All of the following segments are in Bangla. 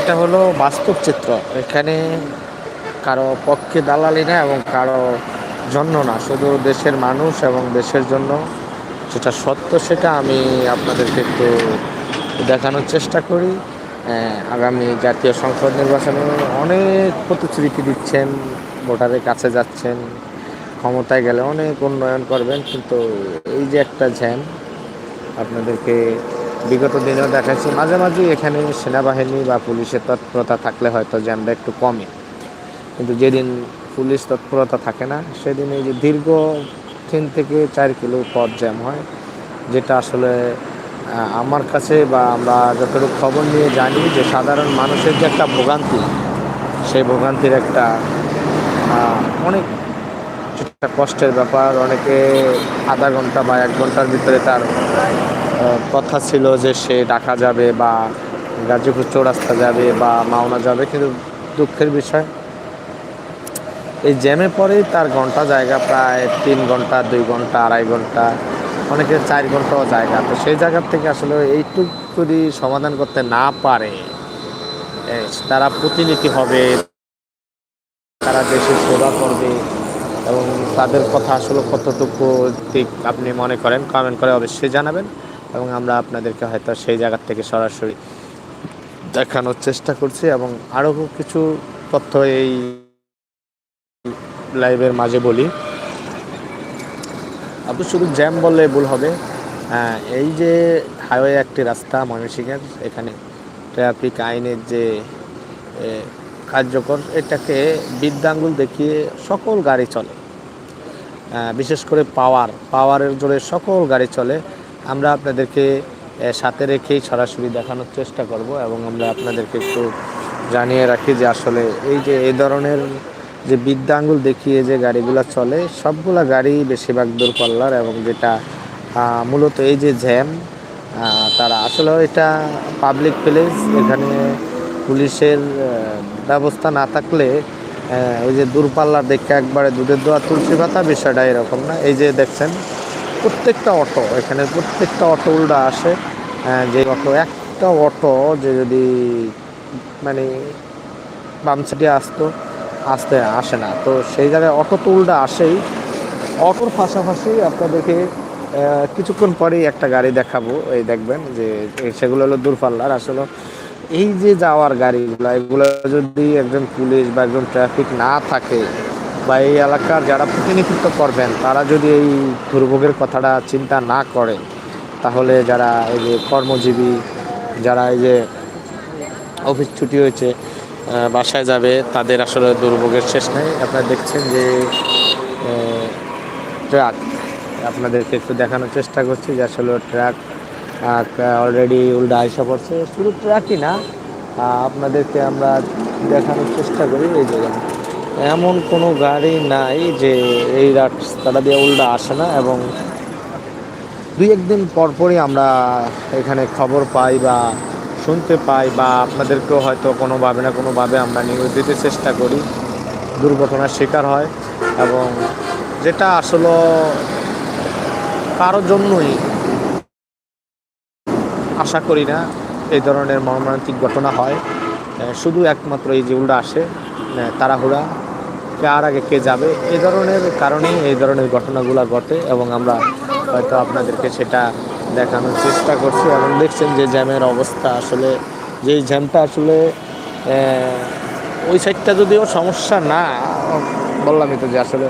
এটা হলো বাস্তব চিত্র। এখানে কারও পক্ষে দালালি না এবং কারও জন্য না, শুধু দেশের মানুষ এবং দেশের জন্য। যেটা সত্য সেটা আমি আপনাদেরকে একটু দেখানোর চেষ্টা করি। আগামী জাতীয় সংসদ নির্বাচনে অনেক প্রতিশ্রুতি দিচ্ছেন, ভোটারের কাছে যাচ্ছেন, ক্ষমতায় গেলে অনেক উন্নয়ন করবেন, কিন্তু এই যে একটা জ্যাম আপনাদেরকে বিগত দিনেও দেখাচ্ছি মাঝে মাঝে এখানে সেনাবাহিনী বা পুলিশের তৎপরতা থাকলে হয়তো জ্যামটা একটু কমে। কিন্তু যেদিন পুলিশ তৎপরতা থাকে না, সেদিন এই যে দীর্ঘ তিন থেকে চার কিলো পথ জ্যাম হয়, যেটা আসলে আমার কাছে বা আমরা যতটুকু খবর নিয়ে জানি যে সাধারণ মানুষের যে একটা ভোগান্তি, সেই ভোগান্তির একটা অনেক একটা কষ্টের ব্যাপার, অনেকে আধা ঘণ্টা বা এক ঘণ্টার ভিতরে তার কথা ছিল যে সে ঢাকা যাবে বা গাজীপুর চৌরাস্তা যাবে বা মাওনা যাবে, কিন্তু দুঃখের বিষয়, এই জ্যামে পরেই তার ঘণ্টা জায়গা প্রায় তিন ঘণ্টা, দুই ঘণ্টা, আড়াই ঘণ্টা অনেকের চার ঘন্টাও জায়গা। তো সেই জায়গার থেকে আসলে এইটুক যদি সমাধান করতে না পারে তারা প্রতিনিধি হবে, তারা দেশের সেবা করবে এবং তাদের কথা আসলে কতটুকু ঠিক আপনি মনে করেন কমেন্ট করে অবশ্যই জানাবেন। এবং আমরা আপনাদেরকে হয়তো সেই জায়গার থেকে সরাসরি দেখানোর চেষ্টা করছি এবং আরও কিছু তথ্য এই লাইভের মাঝে বলি। আপনি শুধু জ্যাম বললে ভুল হবে। হ্যাঁ, এই যে হাইওয়ে একটি রাস্তা ময়মনসিংহের এখানে ট্রাফিক আইনের যে কার্যকর এটাকে বৃদ্ধাঙ্গুল দেখিয়ে সকল গাড়ি চলে। বিশেষ করে পাওয়ার পাওয়ারের জোরে সকল গাড়ি চলে। আমরা আপনাদেরকে সাথে রেখেই সরাসরি দেখানোর চেষ্টা করব এবং আমরা আপনাদেরকে একটু জানিয়ে রাখি যে আসলে এই যে, এই ধরনের যে বৃদ্ধাঙ্গুল দেখিয়ে যে গাড়িগুলো চলে, সবগুলা গাড়ি বেশিরভাগ দূরপাল্লার এবং যেটা মূলত এই যে জ্যাম তারা আসলে এটা পাবলিক প্লেস এখানে পুলিশের ব্যবস্থা না থাকলে ওই যে দূরপাল্লার দেখে একবারে দুধের দোয়া তুলসী পাতা বিষয়টা এরকম না। এই যে দেখছেন প্রত্যেকটা অটো, এখানে প্রত্যেকটা অটো উল্টা আসে। যে অটো, একটা অটো যে যদি মানে বাম সাইডে আসতো, আসতে আসে না। তো সেই জায়গায় অটো তো উল্টা আসেই। অটোর পাশাপাশি আপনাদেরকে কিছুক্ষণ পরেই একটা গাড়ি দেখাবো। এই দেখবেন যে সেগুলো হলো দূরপাল্লার। আসলে এই যে যাওয়ার গাড়িগুলো, এগুলো যদি একজন পুলিশ বা একজন ট্রাফিক না থাকে বা এই এলাকার যারা প্রতিনিধিত্ব করবেন তারা যদি এই দুর্ভোগের কথাটা চিন্তা না করে তাহলে যারা এই যে কর্মজীবী যারা এই যে অফিস ছুটি হয়েছে বাসায় যাবে তাদের আসলে দুর্ভোগের শেষ নেই। আপনারা দেখছেন যে ট্রাক আপনাদেরকে একটু দেখানোর চেষ্টা করছি যে আসলে ট্রাক অলরেডি উল্টা আইসা পড়ছে। শুধু ট্রাকই না আপনাদেরকে আমরা দেখানোর চেষ্টা করি এই যে দেখেন, এমন কোনো গাড়ি নাই যে এই রাস্তাটা দিয়ে উল্টা আসে না এবং দুই একদিন পরপরই আমরা এখানে খবর পাই বা শুনতে পাই বা আপনাদেরকেও হয়তো কোনোভাবে না কোনোভাবে আমরা নিউজ দিতে চেষ্টা করি। দুর্ঘটনার শিকার হয় এবং যেটা আসলে কারোর জন্যই আশা করি না এই ধরনের মর্মান্তিক ঘটনা হয়। শুধু একমাত্র এই যে উল্টা আসে তাড়াহুড়া কার আগে কে যাবে এই ধরনের কারণেই এই ধরনের ঘটনাগুলো ঘটে এবং আমরা হয়তো আপনাদেরকে সেটা দেখানোর চেষ্টা করছি এবং দেখছেন যে জ্যামের অবস্থা আসলে যেই জ্যামটা আসলে ওই সাইডটা যদিও সমস্যা না, বললামই তো যে আসলে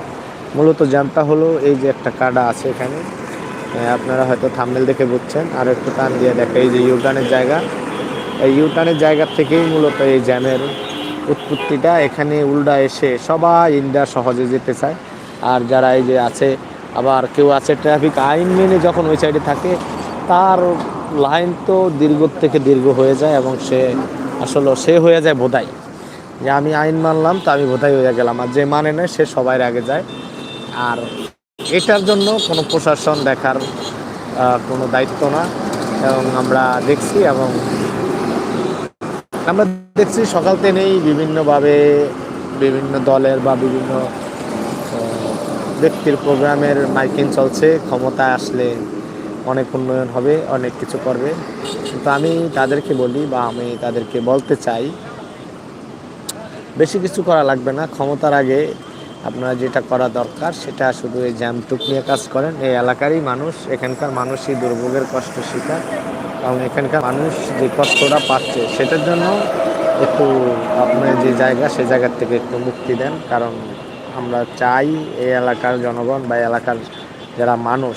মূলত জ্যামটা হলো এই যে একটা কাডা আছে এখানে। আপনারা হয়তো থামনেল দেখে বুঝছেন। আর একটু টান দিয়ে দেখে, এই যে ইউটার্নের জায়গা, এই ইউটার্নের জায়গা থেকেই মূলত এই জ্যামের উৎপত্তিটা এখানে উল্টা এসে সবাই ইন্ডিয়া সহজে যেতে চায়। আর যারা এই যে আছে, আবার কেউ আছে ট্রাফিক আইন মেনে যখন ওই সাইডে থাকে, তার লাইন তো দীর্ঘ থেকে দীর্ঘ হয়ে যায় এবং সে আসলে সে হয়ে যায় বোধাই যে আমি আইন মানলাম তো আমি বোধাই হয়ে গেলাম, আর যে মানে না, সে সবার আগে যায়। আর এটার জন্য কোনো প্রশাসন দেখার কোনো দায়িত্ব না। এবং আমরা দেখছি এবং আমরা দেখছি সকাল থেকেই বিভিন্নভাবে বিভিন্ন দলের বা বিভিন্ন ব্যক্তির প্রোগ্রামের মাইকিং চলছে। ক্ষমতা আসলে অনেক উন্নয়ন হবে, অনেক কিছু করবে। কিন্তু আমি তাদেরকে বলি বা আমি তাদেরকে বলতে চাই, বেশি কিছু করা লাগবে না। ক্ষমতার আগে আপনারা যেটা করা দরকার, সেটা শুধু এই জ্যামটুক নিয়ে কাজ করেন। এই এলাকারই মানুষ, এখানকার মানুষই দুর্ভোগের কষ্ট শিকার এবং এখানকার মানুষ যে কষ্টটা পাচ্ছে, সেটার জন্য একটু আপনার যে জায়গা, সে জায়গার থেকে একটু মুক্তি দেন। কারণ আমরা চাই এই এলাকার জনগণ বা এলাকার যারা মানুষ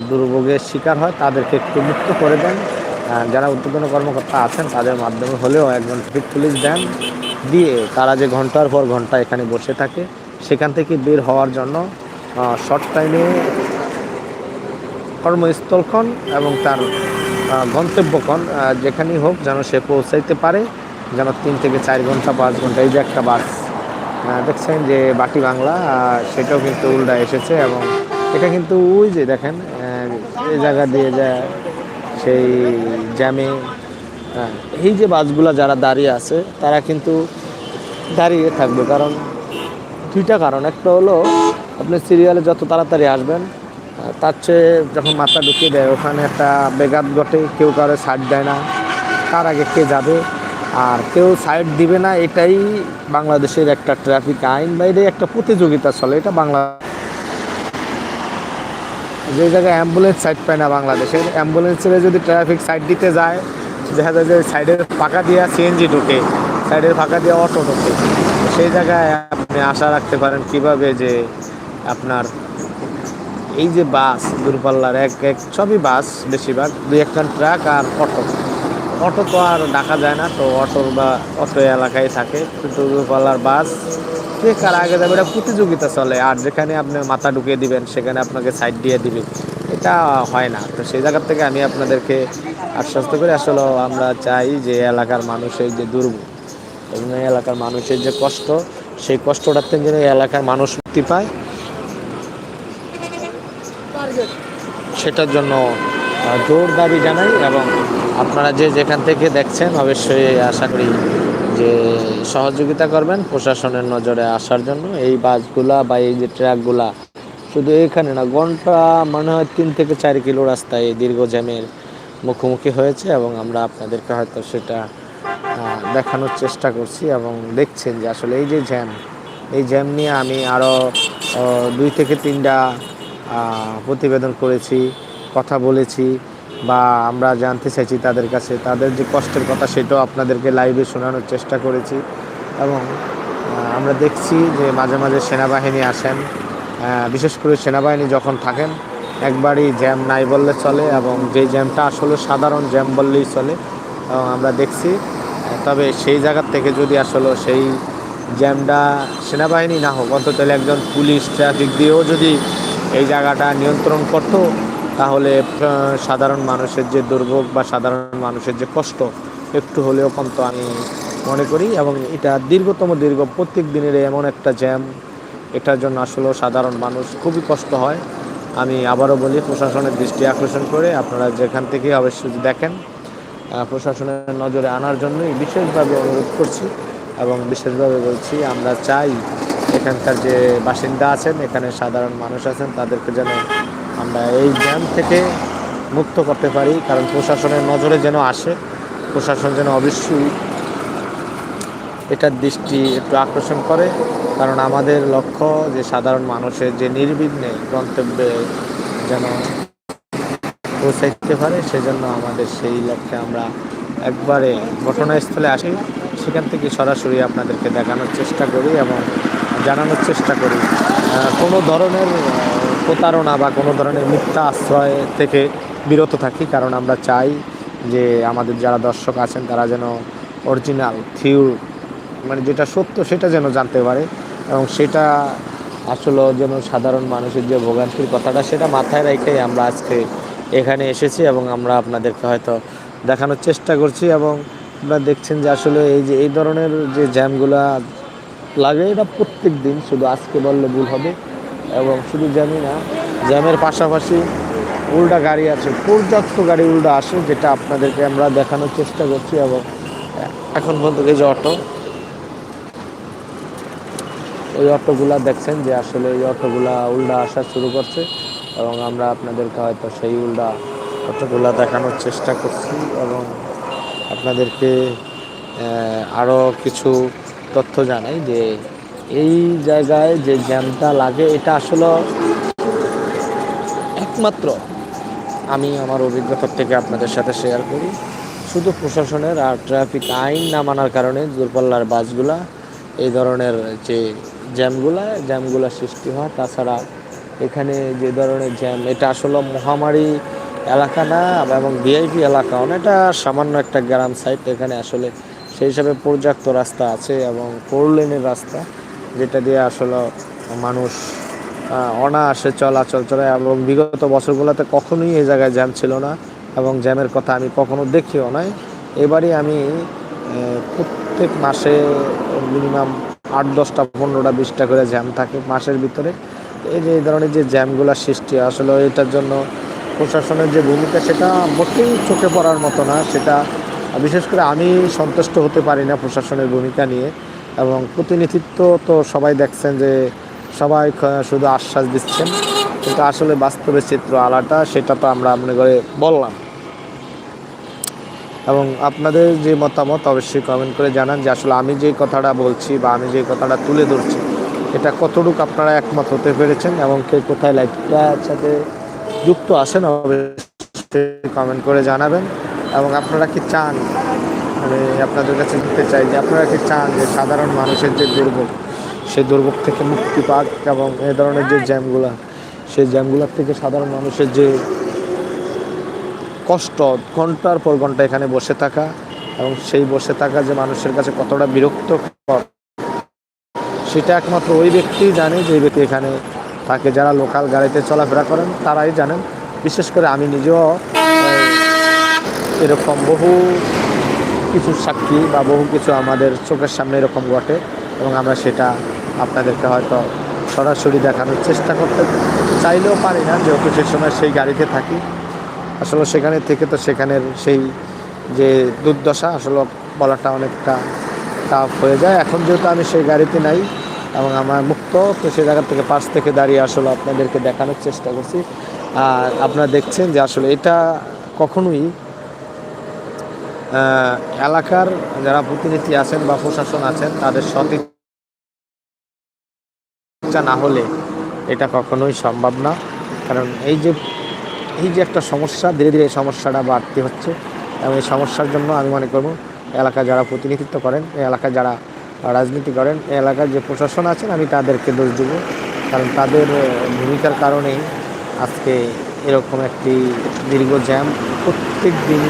দুর্ভোগের শিকার হয়, তাদেরকে একটু মুক্ত করে দেন। যারা উদ্বোধন কর্মকর্তা আছেন, তাদের মাধ্যমে হলেও একজন ট্রাফিক পুলিশ দেন। দিয়ে তারা যে ঘণ্টার পর ঘণ্টা এখানে বসে থাকে, সেখান থেকে বের হওয়ার জন্য শর্ট টাইমে কর্মস্থলক্ষণ এবং তার গন্তব্যক্ষণ যেখানেই হোক যেন সে পৌঁছাইতে পারে, যেন তিন থেকে চার ঘণ্টা, পাঁচ ঘণ্টা, এই যে একটা বাস দেখছেন যে বাটি বাংলা সেটাও কিন্তু উল্টা এসেছে এবং এটা কিন্তু ওই যে দেখেন এই জায়গা দিয়ে যায় সেই জ্যামে এই যে বাসগুলো যারা দাঁড়িয়ে আছে, তারা কিন্তু দাঁড়িয়ে থাকবে। কারণ দুইটা কারণ, একটা হলো আপনি সিরিয়ালে যত তাড়াতাড়ি আসবেন তার চেয়ে যখন মাথা ঢুকিয়ে দেয়, ওখানে একটা বেগাত ঘটে, কেউ কারও সাইড দেয় না। তার আগে কে যাবে? আর কেউ সাইড দিবে না, এটাই বাংলাদেশের একটা ট্রাফিক আইন বাইরে একটা প্রতিযোগিতা চলে, এটা বাংলা যে জায়গায় অ্যাম্বুলেন্স সাইড পায় না বাংলাদেশের, অ্যাম্বুলেন্সের যদি ট্রাফিক সাইড দিতে যায়, দেখা যায় যে সাইডের ফাঁকা দিয়া সিএনজি ঢুকে, সাইডের ফাঁকা দিয়ে অটো ঢুকে। সেই জায়গায় আপনি আশা রাখতে পারেন কীভাবে যে আপনার এই যে বাস, দূরপাল্লার এক এক, সবই বাস বেশিরভাগ, দুই একটা ট্রাক আর অটো। অটো তো আর ডাকা যায় না, তো অটো বা অটো এলাকায় থাকে, কিন্তু দূরপাল্লার বাস কে কার আগে যাবে, এটা প্রতিযোগিতা চলে। আর যেখানে আপনি মাথা ঢুকিয়ে দিবেন, সেখানে আপনাকে সাইড দিয়ে দিবে। এটা হয় না। তো সেই জায়গার থেকে আমি আপনাদেরকে আশ্বস্ত করি, আসলে আমরা চাই যে এলাকার মানুষের যে দুর্ভোগ, এবং এলাকার মানুষের যে কষ্ট, সেই কষ্টটার থেকে এলাকার মানুষ মুক্তি পায়। সেটার জন্য জোর দাবি জানাই এবং আপনারা যে যেখান থেকে দেখছেন, অবশ্যই আশা করি যে সহযোগিতা করবেন প্রশাসনের নজরে আসার জন্য। এই বাসগুলা বা এই যে ট্রাকগুলা শুধু এখানে না, ঘণ্টা মনে হয় তিন থেকে চার কিলো রাস্তায় দীর্ঘ জ্যামের মুখোমুখি হয়েছে এবং আমরা আপনাদেরকে হয়তো সেটা দেখানোর চেষ্টা করছি এবং দেখছেন যে আসলে এই যে জ্যাম, এই জ্যাম নিয়ে আমি আরও দুই থেকে তিনটা প্রতিবেদন করেছি, কথা বলেছি বা আমরা জানতে চাইছি তাদের কাছে। তাদের যে কষ্টের কথা সেটাও আপনাদেরকে লাইভে শোনানোর চেষ্টা করেছি এবং আমরা দেখছি যে মাঝে মাঝে সেনাবাহিনী আসেন। বিশেষ করে সেনাবাহিনী যখন থাকেন, একবারই জ্যাম নাই বললে চলে এবং যে জ্যামটা আসলে সাধারণ জ্যাম বললেই চলে। এবং আমরা দেখছি, তবে সেই জায়গার থেকে যদি আসলে সেই জ্যামটা সেনাবাহিনী না হোক, অন্তত একজন পুলিশ ট্রাফিক দিয়েও যদি এই জায়গাটা নিয়ন্ত্রণ করতো, তাহলে সাধারণ মানুষের যে দুর্ভোগ বা সাধারণ মানুষের যে কষ্ট, একটু হলেও কমতো আমি মনে করি। এবং এটা দীর্ঘতম দীর্ঘ, প্রত্যেক দিনের এমন একটা জ্যাম, এটার জন্য আসলে সাধারণ মানুষ খুবই কষ্ট হয়। আমি আবারও বলি, প্রশাসনের দৃষ্টি আকর্ষণ করে আপনারা যেখান থেকে অবশ্যই দেখেন প্রশাসনের নজরে আনার জন্যই বিশেষভাবে অনুরোধ করছি এবং বিশেষভাবে বলছি, আমরা চাই এখানকার যে বাসিন্দা আছেন, এখানে সাধারণ মানুষ আছেন, তাদেরকে যেন আমরা এই জ্যাম থেকে মুক্ত করতে পারি, কারণ প্রশাসনের নজরে যেন আসে, প্রশাসন যেন অবশ্যই এটার দৃষ্টি একটু আকর্ষণ করে, কারণ আমাদের লক্ষ্য যে সাধারণ মানুষের যে নির্বিঘ্নে গন্তব্যে যেন পৌঁছাইতে পারে, সেজন্য আমাদের সেই লক্ষ্যে আমরা একবারে ঘটনাস্থলে আসি। সেখান থেকে সরাসরি আপনাদেরকে দেখানোর চেষ্টা করি এবং জানানোর চেষ্টা করি। কোনো ধরনের প্রতারণা বা কোনো ধরনের মিথ্যা আশ্রয় থেকে বিরত থাকি, কারণ আমরা চাই যে আমাদের যারা দর্শক আছেন, তারা যেন অরিজিনাল থিউর মানে যেটা সত্য সেটা যেন জানতে পারে এবং সেটা আসলে যেন সাধারণ মানুষের যে ভোগান্তির কথাটা, সেটা মাথায় রেখেই আমরা আজকে এখানে এসেছি এবং আমরা আপনাদেরকে হয়তো দেখানোর চেষ্টা করছি এবং আপনারা দেখছেন যে আসলে এই যে, এই ধরনের যে জ্যামগুলা লাগে এটা প্রত্যেক দিন, শুধু আজকে বললে ভুল হবে। এবং শুধু জ্যামই না, জ্যামের পাশাপাশি উল্টা গাড়ি আছে, পর্যাপ্ত গাড়ি উল্টা আসে যেটা আপনাদেরকে আমরা দেখানোর চেষ্টা করছি এবং এখন পর্যন্ত যে অটো ওই অটোগুলা দেখছেন যে আসলে ওই অটোগুলা উল্টা আসা শুরু করছে এবং আমরা আপনাদেরকে হয়তো সেই উল্টা কতগুলা দেখানোর চেষ্টা করছি এবং আপনাদেরকে আরও কিছু তথ্য জানাই যে এই জায়গায় যে জ্যামটা লাগে, এটা আসলে একমাত্র আমি আমার অভিজ্ঞতার থেকে আপনাদের সাথে শেয়ার করি। শুধু প্রশাসনের আর ট্রাফিক আইন না মানার কারণে দূরপাল্লার বাসগুলা, এই ধরনের যে জ্যামগুলা জ্যামগুলা সৃষ্টি হয়। তাছাড়া এখানে যে ধরনের জ্যাম, এটা আসলে মহামারী এলাকা না, এবং ভিআইপি এলাকাও না, এটা সামান্য একটা গ্রাম সাইড এখানে আসলে সেই হিসাবে পর্যাপ্ত রাস্তা আছে এবং ফোর লেনের রাস্তা, যেটা দিয়ে আসলে মানুষ অনায়াসে চলাচল চলে। এবং বিগত বছরগুলোতে কখনোই এই জায়গায় জ্যাম ছিল না এবং জ্যামের কথা আমি কখনো দেখিও নাই। এবারই আমি প্রত্যেক মাসে মিনিমাম আট, দশটা, পনেরোটা, বিশটা করে জ্যাম থাকে মাসের ভিতরে। এই যে, এই ধরনের যে জ্যামগুলো সৃষ্টি, আসলে এটার জন্য প্রশাসনের যে ভূমিকা, সেটা মোটেই চোখে পড়ার মতো না। সেটা বিশেষ করে আমি সন্তুষ্ট হতে পারি না প্রশাসনের ভূমিকা নিয়ে, এবং প্রতিনিধিত্ব তো সবাই দেখছেন যে সবাই শুধু আশ্বাস দিচ্ছেন। কিন্তু আসলে বাস্তবের চিত্র আলাটা সেটা তো আমরা মনে করে বললাম। এবং আপনাদের যে মতামত অবশ্যই কমেন্ট করে জানান যে আসলে আমি যে কথাটা বলছি বা আমি যে কথাটা তুলে ধরছি, এটা কতটুকু আপনারা একমত হতে পেরেছেন এবং কে কোথায় লাইফটার সাথে যুক্ত আছেন অবশ্যই কমেন্ট করে জানাবেন। এবং আপনারা কি চান? আমি আপনাদের কাছে দিতে চাই যে আপনারা কি চান যে সাধারণ মানুষের যে দুর্ভোগ, সেই দুর্ভোগ থেকে মুক্তি পাক এবং এ ধরনের যে জ্যামগুলা, সেই জ্যামগুলোর থেকে সাধারণ মানুষের যে কষ্ট ঘণ্টার পর ঘণ্টা এখানে বসে থাকা এবং সেই বসে থাকা যে মানুষের কাছে কতটা বিরক্ত সেটা একমাত্র ওই ব্যক্তি জানে যে ব্যক্তি এখানে তাকে যারা লোকাল গাড়িতে চলাফেরা করেন, তারাই জানেন। বিশেষ করে আমি নিজেও এরকম বহু কিছু সাক্ষী বা বহু কিছু আমাদের চোখের সামনে এরকম ঘটে এবং আমরা সেটা আপনাদেরকে হয়তো সরাসরি দেখানোর চেষ্টা করতে চাইলেও পারি না, যেহেতু সে সময় সেই গাড়িতে থাকি। আসলে সেখানে থেকে তো সেখানের সেই যে দুর্দশা, আসলে বলাটা অনেকটা টাফ হয়ে যায়। এখন যেহেতু আমি সেই গাড়িতে নাই এবং আমার মুক্ত, তো সেই জায়গা থেকে পাশ থেকে দাঁড়িয়ে আসলে আপনাদেরকে দেখানোর চেষ্টা করছি। আর আপনারা দেখছেন যে আসলে এটা কখনোই এলাকার যারা প্রতিনিধি আছেন বা প্রশাসন আছেন, তাদের সঠিক না হলে এটা কখনোই সম্ভব না। কারণ এই যে এই যে একটা সমস্যা, ধীরে ধীরে এই সমস্যাটা বাড়তে হচ্ছে। এবং এই সমস্যার জন্য আমি মনে করব এলাকা যারা প্রতিনিধিত্ব করেন, এই এলাকায় যারা রাজনীতি করেন, এই এলাকার যে প্রশাসন আছেন, আমি তাদেরকে দোষ দেবো। কারণ তাদের ভূমিকার কারণেই আজকে এরকম একটি দীর্ঘ জ্যাম। প্রত্যেক দিন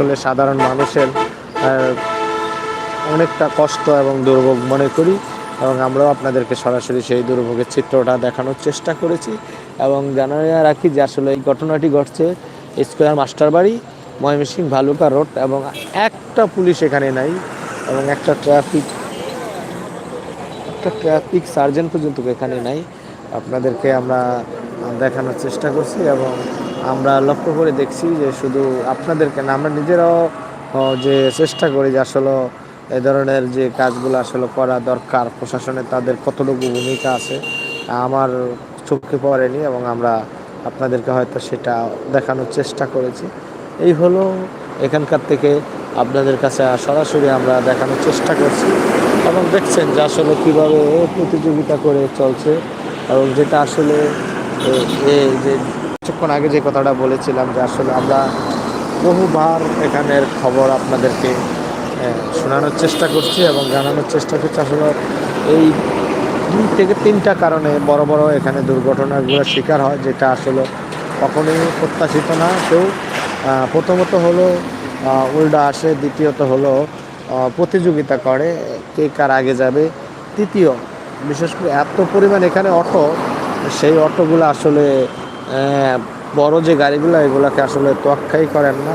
আসলে সাধারণ মানুষের অনেকটা কষ্ট এবং দুর্ভোগ মনে করি এবং আমরাও আপনাদেরকে সরাসরি সেই দুর্ভোগের চিত্রটা দেখানোর চেষ্টা করেছি এবং জানাইয়া রাখি যে আসলে এই ঘটনাটি ঘটছে স্কোয়ার মাস্টার বাড়ি ময়মনসিং ভালুকা রোড এবং একটা পুলিশ এখানে নাই এবং একটা ট্রাফিক একটা ট্রাফিক সার্জেন্ট পর্যন্ত এখানে নাই। আপনাদেরকে আমরা দেখানোর চেষ্টা করছি এবং আমরা লক্ষ্য করে দেখছি যে শুধু আপনাদেরকে না, আমরা নিজেরাও যে চেষ্টা করি যে আসলে এ ধরনের যে কাজগুলো আসলে করা দরকার প্রশাসনে, তাদের কতটুকু ভূমিকা আছে, আমার চোখে পড়েনি এবং আমরা আপনাদেরকে হয়তো সেটা দেখানোর চেষ্টা করেছি। এই হলো এখানকার থেকে আপনাদের কাছে সরাসরি আমরা দেখানোর চেষ্টা করছি এবং দেখছেন যে আসলে কীভাবে প্রতিযোগিতা করে চলছে এবং যেটা আসলে যে কিছুক্ষণ আগে যে কথাটা বলেছিলাম যে আসলে আমরা বহুবার এখানের খবর আপনাদেরকে শোনানোর চেষ্টা করছি এবং জানানোর চেষ্টা করছি। আসলে এই দুই থেকে তিনটা কারণে বড় বড় এখানে দুর্ঘটনাগুলোর শিকার হয়, যেটা আসলে কখনোই প্রত্যাশিত না। কেউ প্রথমত হলো উল্টা আসে, দ্বিতীয়ত হলো প্রতিযোগিতা করে, কে কার আগে যাবে। তৃতীয়, বিশেষ করে এত পরিমাণ এখানে অটো, সেই অটোগুলো আসলে বড় যে গাড়িগুলো, এগুলোকে আসলে তোয়াক্কাই করেন না।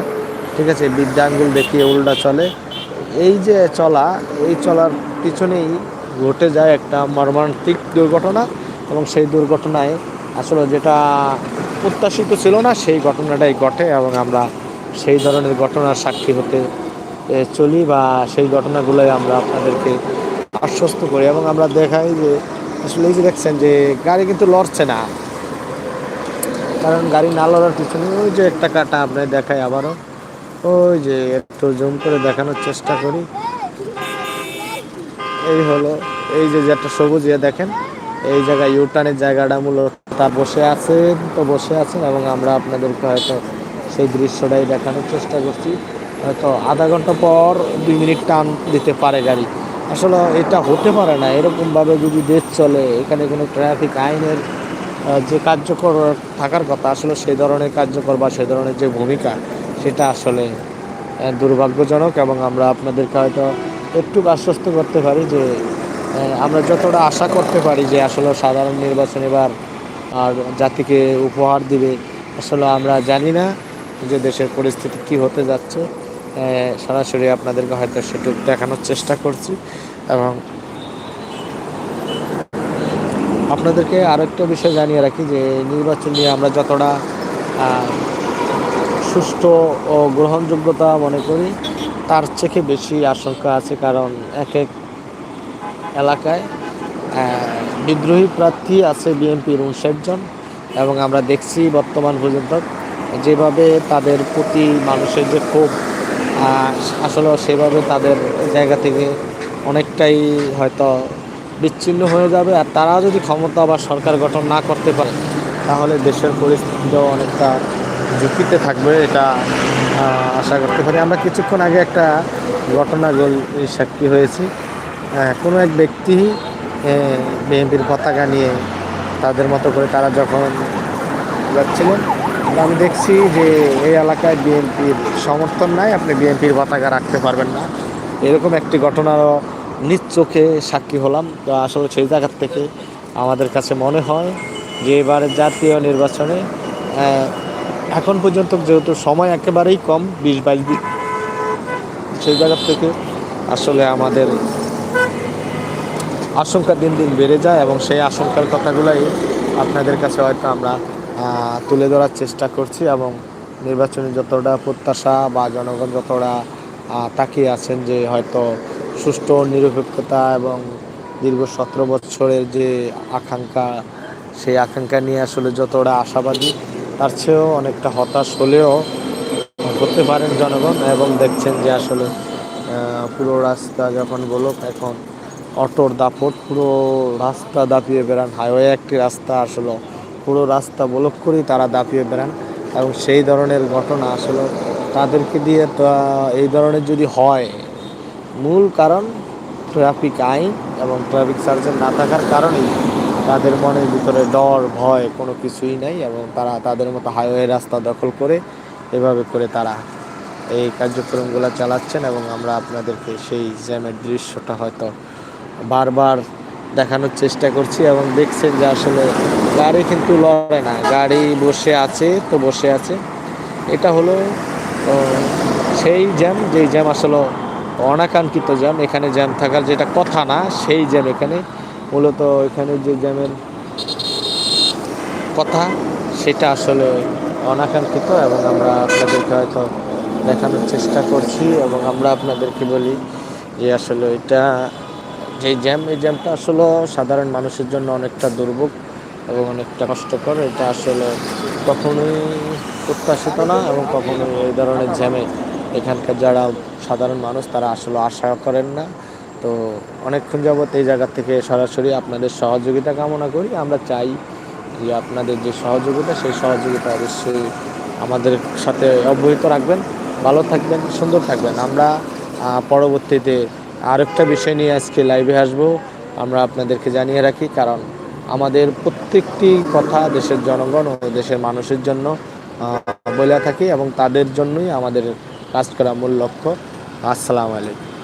ঠিক আছে, বিদ্যাঙ্গুল দেখিয়ে উল্টা চলে। এই যে চলা, এই চলার পিছনেই ঘটে যায় একটা মর্মান্তিক দুর্ঘটনা এবং সেই দুর্ঘটনায় আসলে যেটা প্রত্যাশিত ছিল না, সেই ঘটনাটাই ঘটে এবং আমরা সেই ধরনের ঘটনার সাক্ষী হতে চলি বা সেই ঘটনাগুলোই আমরা আপনাদেরকে আশ্বস্ত করি এবং আমরা দেখাই যে, আসলে এই যে দেখছেন যে গাড়ি কিন্তু লড়ছে না। কারণ গাড়ি না লড়ার পিছনে ওই যে একটা কাটা আপনার দেখায় আবারও। ওই যে একটু জুম করে দেখানোর চেষ্টা করি। এই হলো, এই যে একটা সবুজ ইয়ে দেখেন, এই জায়গায় ইউটার্নের জায়গাটা মূলত তা বসে আছেন, তো বসে আছেন এবং আমরা আপনাদেরকে হয়তো সেই দৃশ্যটাই দেখানোর চেষ্টা করছি। হয়তো আধা ঘণ্টা পর দুই মিনিট টান দিতে পারে গাড়ি। আসলে এটা হতে পারে না, এরকমভাবে যদি দেশ চলে, এখানে কোনো ট্রাফিক আইনের যে কার্যকর থাকার কথা আসলে সেই ধরনের কার্যকর বা সেই ধরনের যে ভূমিকা, সেটা আসলে দুর্ভাগ্যজনক এবং আমরা আপনাদেরকে হয়তো একটু আশ্বস্ত করতে পারি যে আমরা যতটা আশা করতে পারি যে আসলে সাধারণ নির্বাচন এবার, আর জাতিকে উপহার দিবে, আসলে আমরা জানি না যে দেশের পরিস্থিতি কি হতে যাচ্ছে। সরাসরি আপনাদেরকে হয়তো সেটুকু দেখানোর চেষ্টা করছি এবং আপনাদেরকে আরেকটা বিষয় জানিয়ে রাখি যে নির্বাচন নিয়ে আমরা যতটা সুষ্ঠু ও গ্রহণযোগ্যতা মনে করি তার থেকে বেশি আশঙ্কা আছে কারণ এক এক এলাকায় বিদ্রোহী প্রার্থী আছে বিএনপির উনষাট জন এবং আমরা দেখছি বর্তমান পর্যন্ত যেভাবে তাদের প্রতি মানুষের যে আহ, আসলে সেভাবে তাদের জায়গা থেকে অনেকটাই হয়তো বিচ্ছিন্ন হয়ে যাবে আর তারা যদি ক্ষমতা বা সরকার গঠন না করতে পারে, তাহলে দেশের পরিস্থিতিও অনেকটা ঝুঁকিতে থাকবে, এটা আশা করতে পারি। আমরা কিছুক্ষণ আগে একটা ঘটনা গোল সাক্ষী হয়েছি। কোনো এক ব্যক্তি বিএনপির পতাকা নিয়ে তাদের মতো করে তারা যখন যাচ্ছিলেন আমি দেখছি যে এই এলাকায় বিএনপির সমর্থন নাই, আপনি বিএনপির পতাকা রাখতে পারবেন না। এরকম একটি ঘটনারও নিজ চোখে সাক্ষী হলাম। তো আসলে সেই জায়গার থেকে আমাদের কাছে মনে হয় যে এবারে জাতীয় নির্বাচনে এখন পর্যন্ত যেহেতু সময় একেবারেই কম, বিশ বাইশ দিন, সেই জায়গার থেকে আসলে আমাদের আশঙ্কা দিন দিন বেড়ে যায় এবং সেই আশঙ্কার কথাগুলাই আপনাদের কাছে হয়তো আমরা তুলে ধরার চেষ্টা করছি এবং নির্বাচনে যতটা প্রত্যাশা বা জনগণ যতটা তাকিয়ে আছেন যে হয়তো সুষ্ঠু নিরপেক্ষতা এবং দীর্ঘ সতেরো বছরের যে আকাঙ্ক্ষা, সেই আকাঙ্ক্ষা নিয়ে আসলে যতটা আশাবাদী, তার চেয়েও অনেকটা হতাশ হলেও করতে পারেন জনগণ এবং দেখছেন যে আসলে পুরো রাস্তা যখন গোলক, এখন অটোর দাপট, পুরো রাস্তা দাপিয়ে বেড়ান। হাইওয়ে একটি রাস্তা আসলে পুরো রাস্তা ব্লক করেই তারা দাপিয়ে বেড়ান এবং সেই ধরনের ঘটনা আসলে তাদেরকে দিয়ে এই ধরনের যদি হয় মূল কারণ ট্রাফিক আইন এবং ট্রাফিক সার্জন না থাকার কারণেই তাদের মনের ভিতরে ডর, ভয় কোনো কিছুই নাই এবং তারা তাদের মতো হাইওয়ে রাস্তা দখল করে এভাবে করে তারা এই কার্যক্রমগুলো চালাচ্ছেন এবং আমরা আপনাদেরকে সেই জ্যামের দৃশ্যটা হয়তো বারবার দেখানোর চেষ্টা করছি এবং দেখছেন যে আসলে গাড়ি কিন্তু লড়ে না, গাড়ি বসে আছে তো বসে আছে। এটা হলো সেই জ্যাম, যেই জ্যাম আসলে অনাকাঙ্ক্ষিত জ্যাম, এখানে জ্যাম থাকার যেটা কথা না, সেই জ্যাম এখানে। মূলত এখানে যে জ্যামের কথা, সেটা আসলে অনাকাঙ্ক্ষিত এবং আমরা আপনাদেরকে হয়তো দেখানোর চেষ্টা করছি এবং আমরা আপনাদেরকে বলি যে আসলে এটা, যে জ্যাম, এই জ্যামটা আসলে সাধারণ মানুষের জন্য অনেকটা দুর্ভোগ এবং অনেকটা কষ্টকর। এটা আসলে কখনোই প্রত্যাশিত না এবং কখনোই এই ধরনের জ্যামে এখানকার যারা সাধারণ মানুষ, তারা আসলে আশা করেন না। তো অনেকক্ষণ যাবত এই জায়গা থেকে সরাসরি আপনাদের সহযোগিতা কামনা করি। আমরা চাই যে আপনাদের যে সহযোগিতা, সেই সহযোগিতা অবশ্যই আমাদের সাথে অব্যাহত রাখবেন। ভালো থাকবেন, সুন্দর থাকবেন। আমরা পরবর্তীতে আরেকটা বিষয় নিয়ে আজকে লাইভে আসব। আমরা আপনাদেরকে জানিয়ে রাখি, কারণ আমাদের প্রত্যেকটি কথা দেশের জনগণ ও দেশের মানুষের জন্য বলে থাকি এবং তাদের জন্যই আমাদের কাজ করা মূল লক্ষ্য। আসসালামু আলাইকুম।